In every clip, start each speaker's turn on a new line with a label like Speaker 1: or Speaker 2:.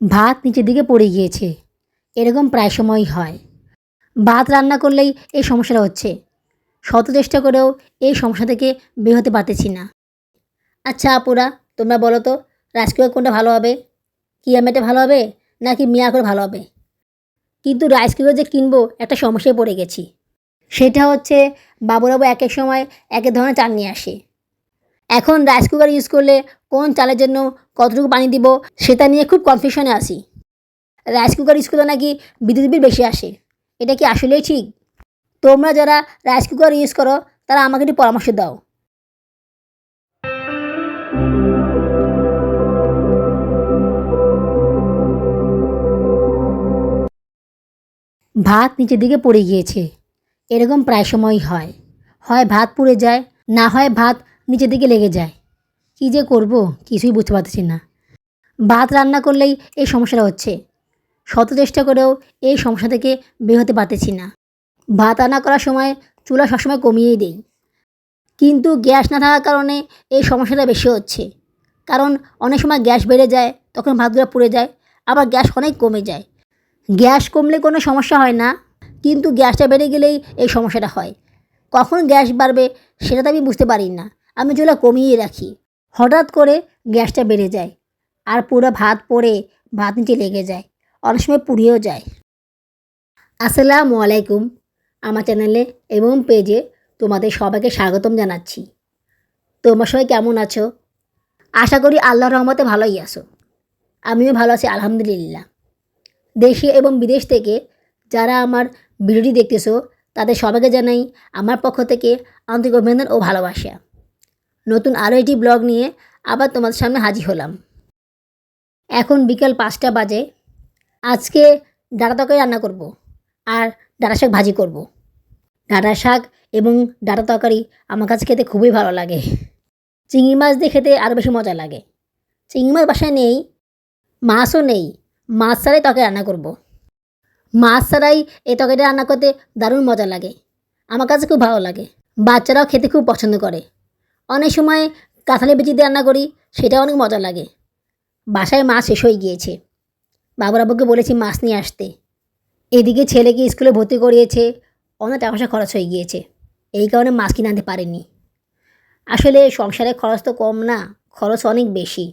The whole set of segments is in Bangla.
Speaker 1: ভাত নিচের দিকে পড়ে গিয়েছে। এরকম প্রায় সময়ই হয়। ভাত রান্না করলেই এই সমস্যাটা হচ্ছে। শত চেষ্টা করেও এই সমস্যা থেকে বের হতে পারতেছি না। আচ্ছা আপুরা, তোমরা বলো তো রাইস কুকার কোনটা ভালো হবে? কিয়ামেটে ভালো হবে, নাকি মিয়া করে ভালো হবে? কিন্তু রাইস কুকার যে কিনবো, একটা সমস্যায় পড়ে গেছি। সেটা হচ্ছে, বাবুরাবু এক এক সময় এক এক ধরনের চাল নিয়ে আসে। এখন রাইস কুকার ইউজ করলে কোন চালের জন্য কতটুকু পানি দিব সেটা নিয়ে খুব কনফিউশনে আসি রাইস কুকার ইউজ করলে নাকি বিদ্যুৎ বিল বেশি আসে, এটা কি আসলেই ঠিক? তোমরা যারা রাইস কুকার ইউজ করো, তারা আমাকে একটু পরামর্শ দাও। ভাত নিচের দিকে পড়ে গিয়েছে, এরকম প্রায় সময়ই হয়। হয় ভাত পুড়ে যায়, না হয় ভাত নিচের দিকে লেগে যায়। কী যে করব, কিছুই বুঝতে পারতেছি না। ভাত রান্না করলেই এই সমস্যাটা হচ্ছে। শত চেষ্টা করেও এই সমস্যা থেকে বের হতে পারতেছি না। ভাত রান্না করার সময় চুলা সবসময় কমিয়েই দেই। কিন্তু গ্যাস না থাকার কারণে এই সমস্যাটা বেশি হচ্ছে। কারণ অনেক সময় গ্যাস বেড়ে যায়, তখন ভাতগুলো পুড়ে যায়, আবার গ্যাস অনেক কমে যায়। গ্যাস কমলে কোনো সমস্যা হয় না, কিন্তু গ্যাসটা বেড়ে গেলেই এই সমস্যাটা হয়। কখন গ্যাস বাড়বে সেটা তো আমি বুঝতে পারি না। আমি চুলা কমিয়ে রাখি। হঠাৎ করে গ্যাসটা বেড়ে যায় আর পুরো ভাত পড়ে, ভাত নিচে লেগে যায়, অনেক সময় পুড়িয়েও যায়। আসসালামু আলাইকুম। আমার চ্যানেলে এবং পেজে তোমাদের সবাইকে স্বাগতম জানাচ্ছি। তোমার সবাই কেমন আছো? আশা করি আল্লাহর রহমতে ভালোই আছো। আমিও ভালো আছি, আলহামদুলিল্লাহ। দেশে এবং বিদেশ থেকে যারা আমার ভিডিওটি দেখতেছো, তাদের সবাইকে জানাই আমার পক্ষ থেকে আন্তরিক অভিনন্দন ও ভালোবাসা। নতুন আরও একটি ব্লগ নিয়ে আবার তোমাদের সামনে হাজির হলাম। এখন বিকাল পাঁচটা বাজে। আজকে ডাটা তরকারি রান্না করব আর ডাটা শাক ভাজি করব। ডাটা শাক এবং ডাটা তরকারি আমার কাছে খেতে খুবই ভালো লাগে। চিংড়ি মাছ দিয়ে খেতে আরও বেশি মজা লাগে। চিংড়ি মাছ বাসায় নেই, মাছও নেই, মাছ ছাড়াই তরকারি রান্না করব। মাছ ছাড়াই এই তরকারিটা রান্না করতে দারুণ মজা লাগে। আমার কাছে খুব ভালো লাগে। বাচ্চারাও খেতে খুব পছন্দ করে। অনেক সময় কাঁঠালি বেচি দিয়ে রান্না করি সেটা অনেক মজা লাগে। বাসায় মাছ শেষ হয়ে গিয়েছে। বাবুর আব্বুকে বলেছি, মাছ নিয়ে আসতে। এদিকে ছেলেকে স্কুলে ভর্তি করিয়েছে, অনেক টাকা পয়সা খরচ হয়ে গিয়েছে। এই কারণে মাছ কিনে আনতে পারেনি। আসলে সংসারের খরচ তো কম না, খরচ অনেক বেশি।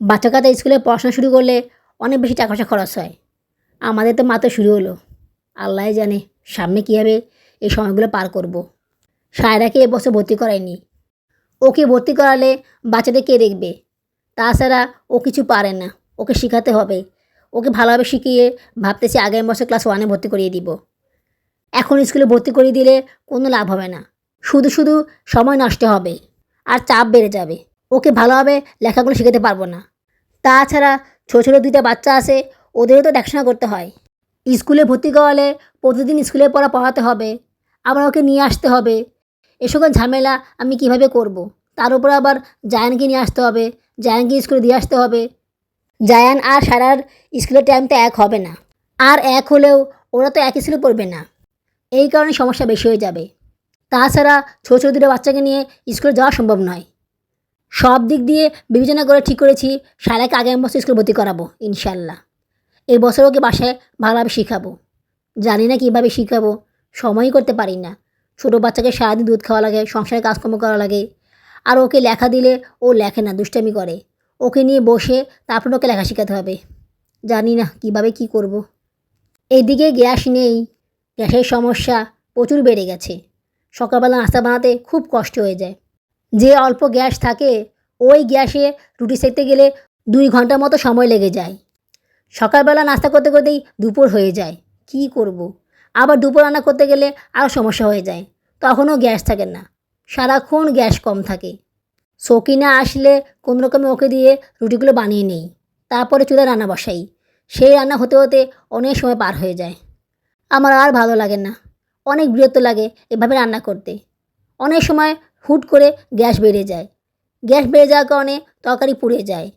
Speaker 1: বাচ্চা কাচ্চা স্কুলে পড়াশোনা শুরু করলে অনেক বেশি টাকা পয়সা খরচ হয়। আমাদের তো মাত্র শুরু হলো। আল্লাহ জানে সামনে কীভাবে এই সময়গুলো পার করব। সায়রাকে এবছর ভর্তি করায়নি। ওকে ভর্তি করালে বাচ্চাদের কে দেখবে। তাছাড়া ও কিছু পারে না। ওকে শেখাতে হবে। ওকে ভালোভাবে শিখিয়ে ভাবতেছি আগামী বছর ক্লাস ওয়ানে ভর্তি করিয়ে দিব। এখন স্কুলে ভর্তি করিয়ে দিলে কোনো লাভ হবে না। শুধু শুধু সময় নষ্ট হবে আর চাপ বেড়ে যাবে। ওকে ভালোভাবে লেখাগুলো শেখাতে পারব না। তাছাড়া ছোটো ছোটো দুইটা বাচ্চা আছে, ওদেরও তো দেখাশোনা করতে হয়। স্কুলে ভর্তি করালে প্রতিদিন স্কুলে পড়া পড়াতে হবে। আবার ওকে নিয়ে আসতে হবে। এসকল ঝামেলা আমি কীভাবে করব। তার উপর আবার জায়ানকে নিয়ে আসতে হবে। জায়ানকে স্কুলে দিয়ে আসতে হবে। জায়ান আর সারার স্কুলের টাইমটা এক হবে না। আর এক হলেও ওরা তো এক স্কুলে পড়বে না। এই কারণে সমস্যা বেশি হয়ে যাবে। তাছাড়া ছোটো ছোটো দুটো বাচ্চাকে নিয়ে স্কুলে যাওয়া সম্ভব নয়। সব দিক দিয়ে বিবেচনা করে ঠিক করেছি, সারাকে আগামী বছর স্কুলে ভর্তি করাবো ইনশাল্লাহ এই বছর ওকে বাসায় ভালোভাবে শেখাবো। জানি না কীভাবে শেখাবো, সময়ই করতে পারি না। ছোটো বাচ্চাকে সারাদিন দুধ খাওয়া লাগে, সংসারে কাজকর্ম করা লাগে। আর ওকে লেখা দিলে ও লেখে না, দুষ্টামি করে। ওকে নিয়ে বসে তারপর ওকে লেখা শেখাতে হবে। জানি না কীভাবে কি করব। এদিকে গ্যাস নেই। গ্যাসের সমস্যা প্রচুর বেড়ে গেছে। সকালবেলা নাস্তা বানাতে খুব কষ্ট হয়ে যায়। যে অল্প গ্যাস থাকে, ওই গ্যাসে রুটি সেকতে গেলে দুই ঘণ্টার মতো সময় লেগে যায়। সকালবেলা নাস্তা করতে করতেই দুপুর হয়ে যায়। কি করব। আবার দুপুর রান্না করতে গেলে আরও সমস্যা হয়ে যায়। তখনও গ্যাস থাকে না। সারাক্ষণ গ্যাস কম থাকে। সকিনা আসলে কোনো রকমে ওকে দিয়ে রুটিগুলো বানিয়ে নেই। তারপরে চুলে রান্না বসাই। সেই রান্না হতে হতে অনেক সময় পার হয়ে যায়। আমার আর ভালো লাগে না। অনেক বিরক্ত লাগে এভাবে রান্না করতে। অনেক সময় হুট করে গ্যাস বেড়ে যায়। গ্যাস বেড়ে যাওয়ার কারণে তরকারি পুড়ে যায়।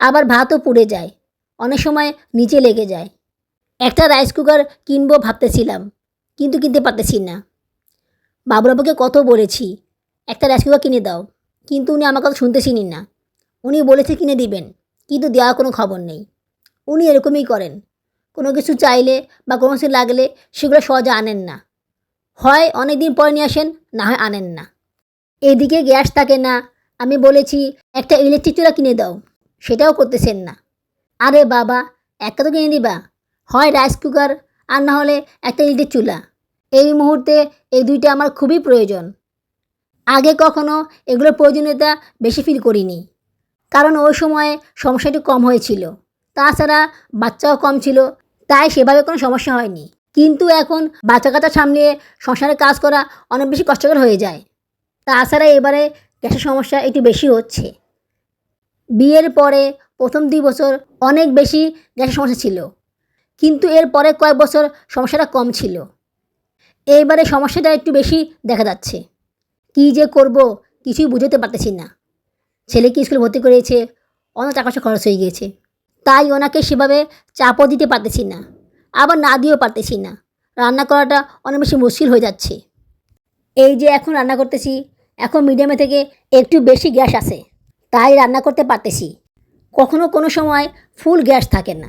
Speaker 1: আবার ভাতও পুড়ে যায়। অনেক সময় নিচে লেগে যায়। একটা রাইস কুকার কিনবো ভাবতেছিলাম, কিন্তু কিনতে পারতেছি না। বাবুরাবুকে কত বলেছি? একটা কুকার কিনে দাও। কিন্তু উনি আমার কথা শুনতেছিলেন না। উনি বলেছে কিনে দিবেন, কিন্তু দেওয়ার কোনো খবর নেই। উনি এরকমই করেন। কোনো কিছু চাইলে বা কোনো কিছু লাগলে সেগুলো সহজে আনেন না। হয় অনেক দিন পরে নিয়ে আসেন, না হয় আনেন না। এদিকে গ্যাস থাকে না। আমি বলেছি, একটা ইলেকট্রিক চুলা কিনে দাও। সেটাও করতেছেন না। আরে বাবা একটা তো কিনে দিবা? হয় রাইস কুকার, আর না হলে একটা ইলেকট্রিক চুলা। এই মুহূর্তে এই দুইটা আমার খুবই প্রয়োজন। আগে কখনো এগুলোর প্রয়োজনীয়তা বেশি ফিল করিনি। কারণ ওই সময়ে সমস্যাটি কম হয়েছিল। তাছাড়া বাচ্চাও কম ছিল, তাই সেভাবে কোনো সমস্যা হয়নি। কিন্তু এখন বাচ্চা কাচ্চা সামলিয়ে সংসারে কাজ করা অনেক বেশি কষ্টকর হয়ে যায়। তাছাড়া এবারে গ্যাসের সমস্যা একটু বেশি হচ্ছে। বিয়ের পরে প্রথম দুই বছর অনেক বেশি গ্যাসের সমস্যা ছিল। কিন্তু এর পরে কয়েক বছর সমস্যাটা কম ছিল। এইবারে সমস্যাটা একটু বেশি দেখা যাচ্ছে। কী যে করব কিছুই বুঝতে পারতেছি না। ছেলেকে স্কুলে ভর্তি করিয়েছে অনেক টাকা খরচ হয়ে গিয়েছে। তাই ওনাকে সেভাবে চাপও দিতে পারতেছি না, আবার না দিয়েও পারতেছি না। রান্না করাটা অনেক বেশি মুশকিল হয়ে যাচ্ছে। এই যে এখন রান্না করতেছি, এখন মিডিয়ামে থেকে একটু বেশি গ্যাস আসে তাই রান্না করতে পারতেছি। কখনো কোনো সময় ফুল গ্যাস থাকে না।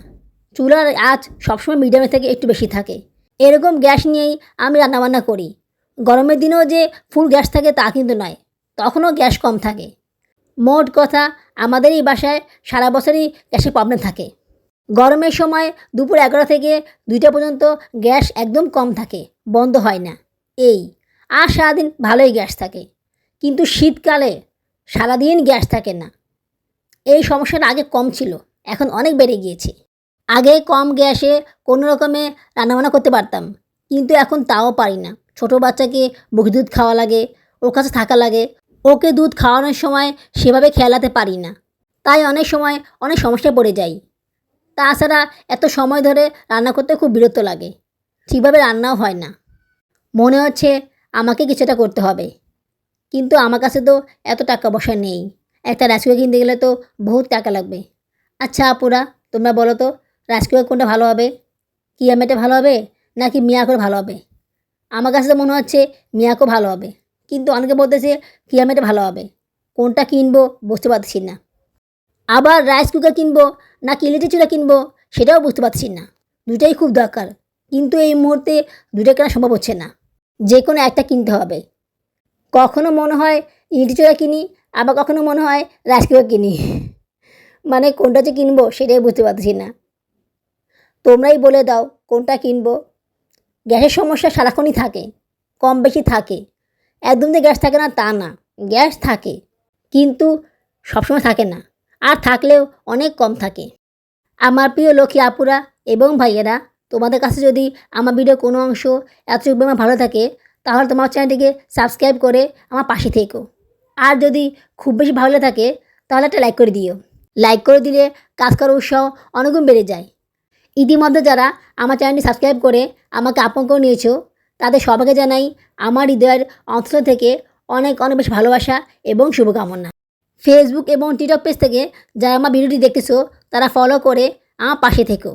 Speaker 1: চুলার আঁচ সবসময় মিডিয়ামে থেকে একটু বেশি থাকে। এরকম গ্যাস নিয়েই আমি রান্নাবান্না করি। গরমের দিনেও যে ফুল গ্যাস থাকে তা কিন্তু নয়, তখনও গ্যাস কম থাকে। মোট কথা আমাদের এই বাসায় সারা বছরই গ্যাসের প্রবলেম থাকে। গরমের সময় দুপুর এগারো থেকে দুইটা পর্যন্ত গ্যাস একদম কম থাকে, বন্ধ হয় না। এই, আর সারাদিন ভালোই গ্যাস থাকে। কিন্তু শীতকালে সারাদিন গ্যাস থাকে না। এই সমস্যাটা আগে কম ছিল, এখন অনেক বেড়ে গিয়েছে। আগে কম গ্যাসে কোনো রকমে রান্নাবান্না করতে পারতাম, কিন্তু এখন তাও পারি না। ছোটো বাচ্চাকে বুক দুধ খাওয়া লাগে, ওর কাছে থাকা লাগে, ওকে দুধ খাওয়ানোর সময় সেভাবে খেলাতে পারি না। তাই অনেক সময় অনেক সমস্যায় পড়ে যাই। তাছাড়া এত সময় ধরে রান্না করতে খুব বিরক্ত লাগে, ঠিকভাবে রান্নাও হয় না। মনে হচ্ছে আমাকে কিছুটা করতে হবে, কিন্তু আমার কাছে তো এত টাকা পয়সা নেই। একটা রাইস কুকার কিনতে গেলে তো বহুত টাকা লাগবে। আচ্ছা আপুরা, তোমরা বলো তো রাইস কুকার কোনটা ভালো হবে? কিয়ামেটা ভালো হবে? নাকি মিয়াকোর ভালো হবে? আমার কাছে তো মনে হচ্ছে মিয়াকো ভালো হবে। কিন্তু অনেকে বলতেছে কিয়ামেটা ভালো হবে? কোনটা কিনবো বুঝতে পারছি না। আবার রাইস কুকার কিনবো না ইলেকট্রিক চুলা কিনবো সেটাও বুঝতে পারছি না। দুটাই খুব দরকার। কিন্তু এই মুহূর্তে দুটো কেনা সম্ভব হচ্ছে না। যে কোনো একটা কিনতে হবে। কখনো মনে হয় ইলেকট্রিক চুলা কিনি, আবার কখনো মনে হয় রাইস কুকার কিনি। মানে কোনটা যে কিনবো সেটাই বুঝতে পারছি না। তোমরাই বলে দাও কোনটা কিনবো। গ্যাসের সমস্যা সারাক্ষণই থাকে, কম বেশি থাকে। একদম যে গ্যাস থাকে না, তা না। গ্যাস থাকে, কিন্তু সবসময় থাকে না। আর থাকলেও অনেক কম থাকে। আমার প্রিয় লক্ষ্মী আপুরা এবং ভাইয়েরা, তোমাদের কাছে যদি আমার ভিডিও কোনো অংশ এতটুকু আমার ভালো থাকে, তাহলে তোমার চ্যানেলটিকে সাবস্ক্রাইব করে আমার পাশে থেকো। আর যদি খুব বেশি ভালো থাকে, তাহলে একটা লাইক করে দিও। লাইক করে দিলে কাজ করার উৎসাহ অনেকগুণ বেড়ে যায়। ইতিমধ্যে যারা আমার চ্যানেলটি সাবস্ক্রাইব করে আমাকে আপন করে নিয়েছো, তাদের সবাইকে জানাই আমার হৃদয়ের অন্তর থেকে অনেক অনেক বেশ ভালোবাসা এবং শুভকামনা। ফেসবুক এবং টিকটক পেজ থেকে যারা আমার ভিডিওটি দেখতেছো, তারা ফলো করে আমার পাশে থেকো।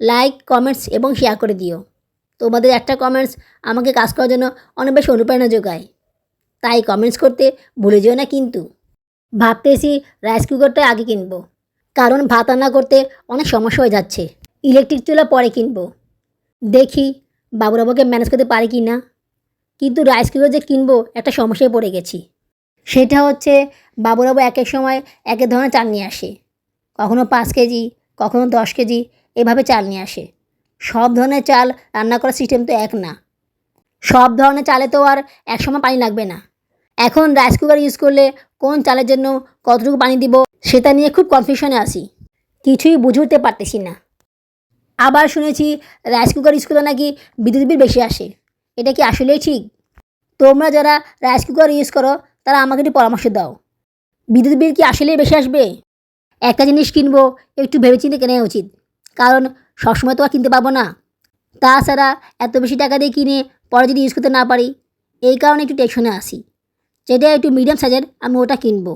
Speaker 1: লাইক কমেন্টস এবং শেয়ার করে দিও। তোমাদের একটা কমেন্টস আমাকে কাজ করার জন্য অনেক বেশি অনুপ্রেরণা যোগায়। তাই কমেন্টস করতে ভুলে যেও না কিন্তু। ভাবতেছি রাইস কুকারটা আগে কিনবো। কারণ ভাত রান্না করতে অনেক সমস্যা হয়ে যাচ্ছে। ইলেকট্রিক চুলা পরে কিনবো। দেখি বাবুরাবুকে ম্যানেজ করতে পারি কি না কিন্তু রাইস কুকার যে কিনবো, একটা সমস্যায় পড়ে গেছি। সেটা হচ্ছে বাবুরাবু এক এক সময় এক এক ধরনের চাল নিয়ে আসে। কখনো পাঁচ কেজি, কখনো দশ কেজি, এভাবে চাল নিয়ে আসে। সব ধরনের চাল রান্না করার সিস্টেম তো এক না। সব ধরনের চালে তো আর একসময় পানি লাগবে না। এখন রাইস কুকার ইউজ করলে কোন চালের জন্য কতটুকু পানি দিব, সেটা নিয়ে খুব কনফিউশনে আসি কিছুই বুঝে উঠতে পারতেছি না। আবার শুনেছি রাইস কুকার ইউজ করলে নাকি বিদ্যুৎ বিল বেশি আসে। এটা কি আসলেই ঠিক? তোমরা যারা রাইস কুকার ইউজ করো, তারা আমাকে একটু পরামর্শ দাও। বিদ্যুৎ বিল কি আসলেই বেশি আসবে? একটা জিনিস কিনবো, একটু ভেবেচিন্তে কেনা উচিত। কারণ সবসময় তো আর কিনতে পারব না। তাছাড়া এত বেশি টাকা দিয়ে কিনে পরে যদি ইউজ করতে না পারি, এই কারণে একটু টেনশনে আসি যেটা একটু মিডিয়াম সাইজের আমি ওটা কিনবো।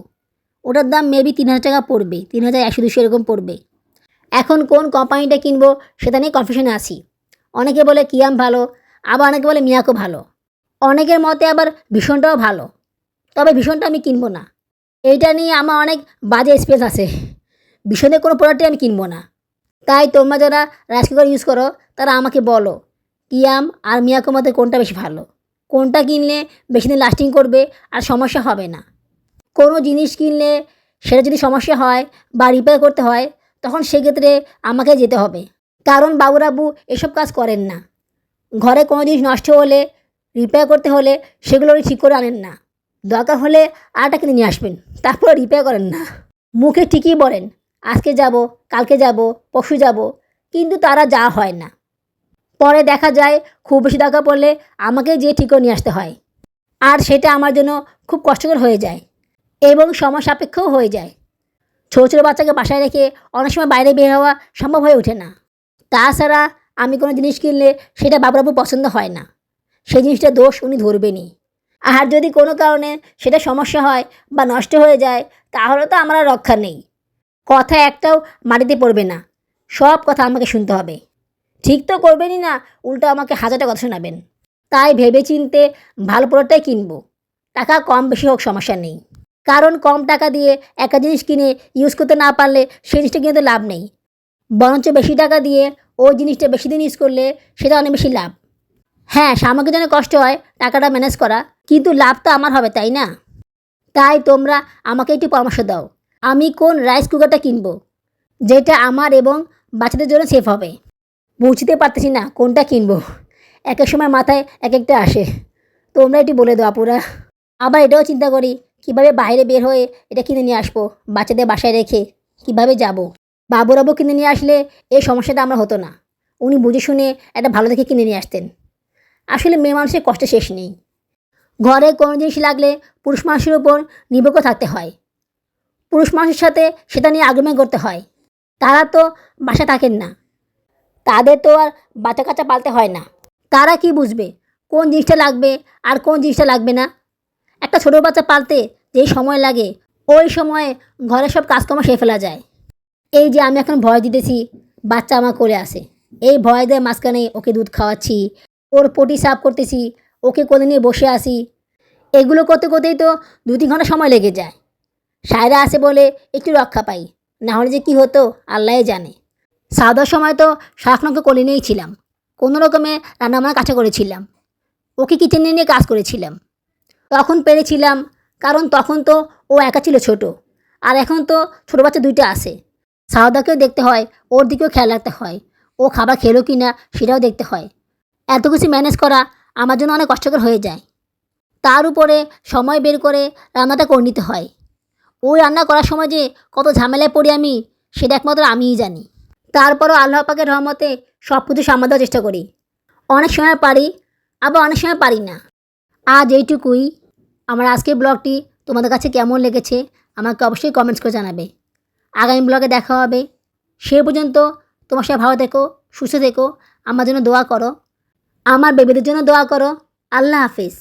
Speaker 1: ওটার দাম মেবি তিন হাজার টাকা পড়বে, তিন হাজার একশো দুশো এরকম পড়বে। এখন কোন কোম্পানিটা কিনবো সেটা নিয়ে কনফিউশনে আসি অনেকে বলে কিয়াম ভালো, আবার অনেকে বলে মিয়াকো ভালো। অনেকের মতে আবার ভীষণটাও ভালো, তবে ভীষণটা আমি কিনবো না। এইটা নিয়ে আমার অনেক বাজে স্পেস আছে। ভীষণের কোনো প্রোডাক্টই আমি কিনবো না। তাই তোমরা যারা রাইস কুকার ইউজ করো, তারা আমাকে বলো, কিয়াম আর মিয়াকোর মধ্যে কোনটা বেশি ভালো? কোনটা কিনলে বেশি দিন লাস্টিং করবে আর সমস্যা হবে না? কোনো জিনিস কিনলে সেটা যদি সমস্যা হয় বা রিপেয়ার করতে হয় তখন সেক্ষেত্রে আমাকে যেতে হবে। কারণ বাবুরাবু এসব কাজ করেন না। ঘরে কোনো জিনিস নষ্ট হলে রিপেয়ার করতে হলে সেগুলো উনি ঠিক করে আনেন না। দরকার হলে আরটা কিনে নিয়ে আসবেন, তারপরে রিপেয়ার করেন না। মুখে ঠিকই বলেন, আজকে যাব, কালকে যাব, পরশু যাব, কিন্তু তারা যা হয় না। পরে দেখা যায় খুব বেশি দরকার পড়লে আমাকে যেয়ে ঠিক করে নিয়ে আসতে হয়। আর সেটা আমার জন্য খুব কষ্টকর হয়ে যায় এবং সময় সাপেক্ষও হয়ে যায়। ছোটো ছোটো বাচ্চাকে বাসায় রেখে অনেক সময় বাইরে বের হওয়া সম্ভব হয়ে ওঠে না। তাছাড়া আমি কোনো জিনিস কিনলে সেটা বাবুরাবু পছন্দ হয় না। সেই জিনিসটা দোষ উনি ধরবেনই। আর যদি কোনো কারণে সেটা সমস্যা হয় বা নষ্ট হয়ে যায়, তাহলে তো আমার রক্ষা নেই। কথা একটাও মাটিতে পড়বে না। সব কথা আমাকে শুনতে হবে। ঠিক তো করবেনই না, উল্টো আমাকে হাজারটা কথা শোনাবেন। তাই ভেবে চিনতে ভালো প্রোডাক্টটাই কিনবো। টাকা কম বেশি হোক, সমস্যা নেই। কারণ কম টাকা দিয়ে একটা জিনিস কিনে ইউজ করতে না পারলে সেই জিনিসটা কিন্তু লাভ নেই। বরঞ্চ বেশি টাকা দিয়ে ওই জিনিসটা বেশি দিন ইউজ করলে সেটা অনেক বেশি লাভ। হ্যাঁ সামগ্রিক জন্য কষ্ট হয় টাকাটা ম্যানেজ করা, কিন্তু লাভ তো আমার হবে, তাই না? তাই তোমরা আমাকে একটু পরামর্শ দাও, আমি কোন রাইস কুকারটা কিনবো, যেটা আমার এবং বাচ্চাদের জন্য সেফ হবে? বুঝতে পারতেছি না কোনটা কিনবো। এক এক সময় মাথায় এক একটা আসে। তোমরা এটি বলে দাও আপুরা। আবার এটাও চিন্তা করি কীভাবে বাইরে বের হয়ে এটা কিনে নিয়ে আসব? বাচ্চাদের বাসায় রেখে কীভাবে যাব? বাবুরাবু কিনে নিয়ে আসলে এই সমস্যাটা আমরা হতো না। উনি বুঝে শুনে একটা ভালো দেখে কিনে নিয়ে আসতেন। আসলে মেয়ে মানুষের কষ্ট শেষ নেই। ঘরে কোনো জিনিস লাগলে পুরুষ মানুষের উপর নির্ভর থাকতে হয়। পুরুষ মানুষের সাথে সেটা নিয়ে আগ্রহ করতে হয়। তারা তো বাসা থাকেন না। তাদের তো আর বাচ্চা কাচ্চা পালতে হয় না। তারা কি বুঝবে? কোন জিনিসটা লাগবে আর কোন জিনিসটা লাগবে না? একটা ছোটো বাচ্চা পালতে যেই সময় লাগে, ওই সময়ে ঘরের সব কাজকর্ম সেরে ফেলা যায়। এই যে আমি এখন ভয় দিতেছি, বাচ্চা আমার করে আসে এই ভয় দেওয়ার মাঝখানে ওকে দুধ খাওয়াচ্ছি, ওর পটি সাফ করতেছি, ওকে কোলে নিয়ে বসে আসি এগুলো করতে করতেই তো দু তিন ঘণ্টা সময় লেগে যায়। সায়রা আসে বলে একটু রক্ষা পাই, না হলে যে কী হতো আল্লাহ জানে। সাদার সময় তো শাকনকে কোলে নিয়েই ছিলাম, কোনো রকমে রান্না রান্নাবান্না কাছে করেছিলাম। ওকে কিচেনে নিয়ে কাজ করেছিলাম। তখন পেরেছিলাম, কারণ তখন তো ও একা ছিল ছোট। আর এখন তো ছোটো বাচ্চা দুইটা আছে। সাউদাকেও দেখতে হয়, ওর দিকেও খেয়াল রাখতে হয়। ও খাবার খেলো কি না সেটাও দেখতে হয়। এত কিছু ম্যানেজ করা আমার জন্য অনেক কষ্টকর হয়ে যায়। তার উপরে সময় বের করে রান্নাটা করে নিতে হয়। ওই রান্না করার সময় যে কত ঝামেলায় পড়ি আমি, সেটা একমাত্র আমিই জানি। তারপরও আল্লাহ পাকের রহমতে সব কিছু সামাল দেওয়ার চেষ্টা করি। অনেক সময় পারি, আবার অনেক সময় পারি না। আজ এইটুকুই। আমার আজকের ব্লগটি তোমাদের কাছে কেমন লেগেছে আমাকে অবশ্যই কমেন্টস করে জানাবে। আগামী ব্লগে দেখা হবে। সে পর্যন্ত তোমার সাথে ভালো থেকো, সুস্থ থেকো। আমার জন্য দোয়া করো। আমার বেবিদের জন্য দোয়া করো। আল্লাহ হাফিজ।